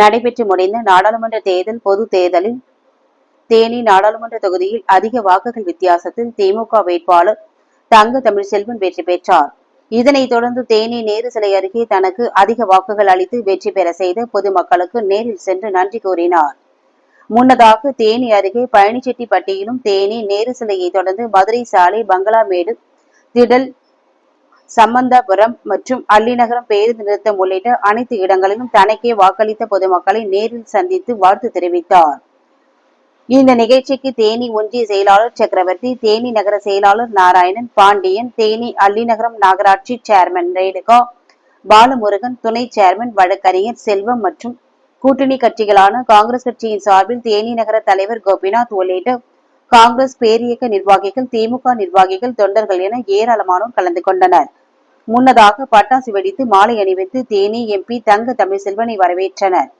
நடைபெற்று முடிந்த நாடாளுமன்ற தேர்தல் பொது தேர்தலில் தேனி நாடாளுமன்ற தொகுதியில் அதிக வாக்குகள் வித்தியாசத்தில் திமுக வேட்பாளர் தங்க தமிழ்செல்வன் வெற்றி பெற்றார். இதனைத் தொடர்ந்து தேனி நேரு சிலை அருகே தனக்கு அதிக வாக்குகள் அளித்து வெற்றி பெற செய்த பொதுமக்களுக்கு நேரில் சென்று நன்றி கூறினார். முன்னதாக தேனி அருகே பழனிச்செட்டிப்பட்டியிலும் தேனி நேரு சிலையை தொடர்ந்து மதுரை சாலை பங்களாமேடு திடல் சம்பந்தபுரம் மற்றும் அள்ளிநகரம் பேருந்து நிறுத்தம் உள்ளிட்ட அனைத்து இடங்களிலும் தனக்கே வாக்களித்த பொதுமக்களை நேரில் சந்தித்து வாழ்த்து தெரிவித்தார். இந்த நிகழ்ச்சிக்கு தேனி ஒன்றிய செயலாளர் சக்கரவர்த்தி தேனி நகர செயலாளர் நாராயணன் பாண்டியன் தேனி அள்ளிநகரம் நகராட்சி சேர்மன் ரேணுகா பாலமுருகன் துணை சேர்மன் வழக்கறிஞர் செல்வம் மற்றும் கூட்டணி கட்சிகளான காங்கிரஸ் கட்சியின் சார்பில் தேனி நகர தலைவர் கோபிநாத் உள்ளிட்ட காங்கிரஸ் பேரியக்க நிர்வாகிகள் திமுக நிர்வாகிகள் தொண்டர்கள் என ஏராளமானோர் கலந்து கொண்டனர். முன்னதாக பட்டாசு வெடித்து மாலை அணிவித்து தேனி எம்பி தங்க தமிழ்செல்வனை வரவேற்றனர்.